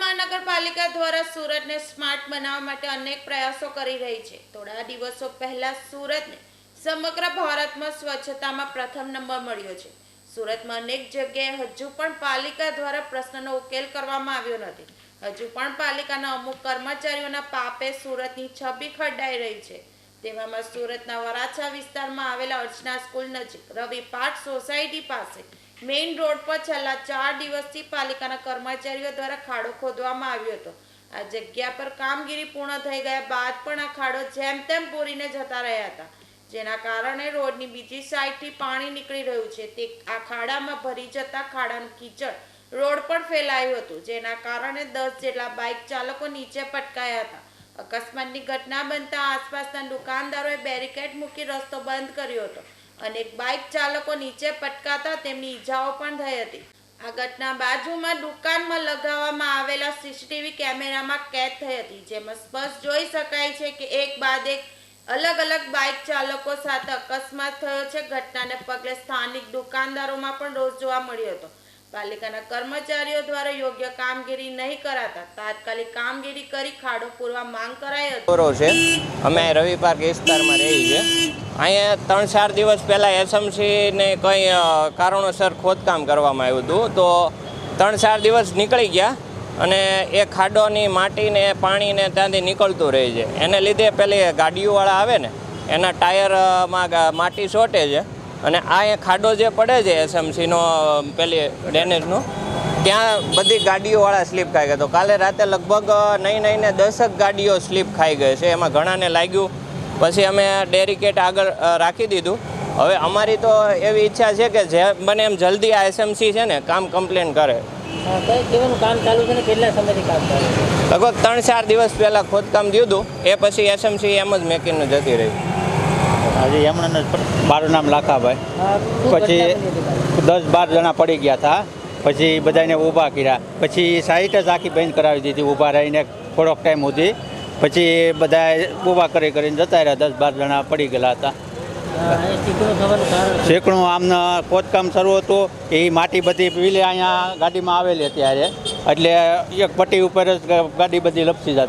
મહાનગરપાલિકા દ્વારા સુરતને સ્માર્ટ બનાવવા માટે અનેક પ્રયાસો કરી રહી છે. થોડા દિવસો પહેલા સુરતને સમગ્ર ભારતમાં સ્વચ્છતામાં પ્રથમ નંબર મળ્યો છે. સુરતમાં અનેક જગ્યાએ હજુ પણ પાલિકા દ્વારા પ્રશ્નનો ઉકેલ કરવામાં આવ્યો નથી. હજુ પણ પાલિકાના અમુક કર્મચારીઓના પાપે સુરતની છબી ખડાઈ રહી છે. તેવામાં સુરતના વરાછા વિસ્તારમાં આવેલા અર્ચના સ્કૂલ નજીક રવિ પાઠ સોસાયટી પાસે મેઇન રોડ પર છેલ્લા ચાર દિવસથી પાલિકાના કર્મચારીઓ દ્વારા ખાડો ખોદવામાં આવ્યો હતો. આ જગ્યા પર કામગીરી પૂર્ણ થઈ ગયા બાદ પણ આ ખાડો જેમ તેમ પૂરીને જતા રહ્યા હતા. જેના કારણે રોડની બીજી સાઈડથી પાણી નીકળી રહ્યું છે. તે આ ખાડામાં ભરી જતા ખાડાનું કીચડ રોડ પર ફેલાયું હતું, જેના કારણે દસ જેટલા બાઇક ચાલકો નીચે પટકાયા હતા. અકસ્માતની ઘટના બનતા આસપાસના દુકાનદારોએ બેરિકેડ મૂકી રસ્તો બંધ કર્યો હતો. અનેક બાઇક ચાલકો નીચે પટકાતા તેમની ઈજાઓ પણ થઈ હતી. આ ઘટના બાજુમાં દુકાનમાં લગાવવામાં આવેલા સીસીટીવી કેમેરામાં કેદ થઈ હતી, જેમાં સ્પષ્ટ જોઈ શકાય છે કે એક બાદ એક અલગ અલગ બાઇક ચાલકો સાથે અકસ્માત થયો છે. ઘટનાને પગલે સ્થાનિક દુકાનદારોમાં પણ રોષ જોવા મળ્યો હતો. પાલિકાના કર્મચારીઓ દ્વારા યોગ્ય કામગીરી નહીં કરાતા, તાત્કાલિક કામગીરી કરી ખાડો પૂરવા માંગ કરાઈ હતી. છે. અમે રવિ પાર્ક વિસ્તારમાં રહી છે. અહીંયા ત્રણ ચાર દિવસ પહેલાં એસએમસીને કંઈ કારણોસર ખોદકામ કરવામાં આવ્યું હતું. તો ત્રણ ચાર દિવસ નીકળી ગયા અને એ ખાડોની માટીને, પાણીને ત્યાંથી નીકળતું રહે છે. એને લીધે પેલી ગાડીઓવાળા આવે ને, એના ટાયરમાં માટી ચોટે છે. અને આ એ ખાડો જે પડે છે એસએમસીનો પેલી ડેનેજનો ત્યાં બધી ગાડીઓવાળા સ્લીપ ખાઈ ગયા. તો કાલે રાતે લગભગ નહીં નહીં ને દસક ગાડીઓ સ્લીપ ખાઈ ગઈ છે. એમાં ઘણાને લાગ્યું. પછી અમે ડેરીકેટ આગળ રાખી દીધું. હવે અમારી તો એવી ઈચ્છા છે કે જે બને એમ જલ્દી આ એસએમસી છે ને કામ કમ્પ્લેન કરે. હા, કામ ચાલુ છે ને? કેટલા સમયથી કામ ચાલુ લગભગ ત્રણ ચાર દિવસ પહેલાં ખોદકામ દીધું એ પછી એસએમસી એમ જ મેકિંગનું જતી રહી. આજે એમણે મારું નામ લાખાભાઈ. પછી? દસ બાર જણા પડી ગયા હતા. પછી બધાને ઊભા કર્યા. પછી સાઈટ જ આખી બંધ કરાવી દીધી, ઊભા રહીને થોડોક ટાઈમ સુધી. પછી બધા ઊભા કરી કરીને જતા રહ્યા. દસ બાર જણા પડી ગયેલા હતા? શેકણું આમને ખોદકામ શરૂ હતું. એ માટી બધી પીલે અહીંયા ગાડીમાં આવેલી અત્યારે. એટલે એક પટ્ટી ઉપર જ ગાડી બધી લપસી જતી.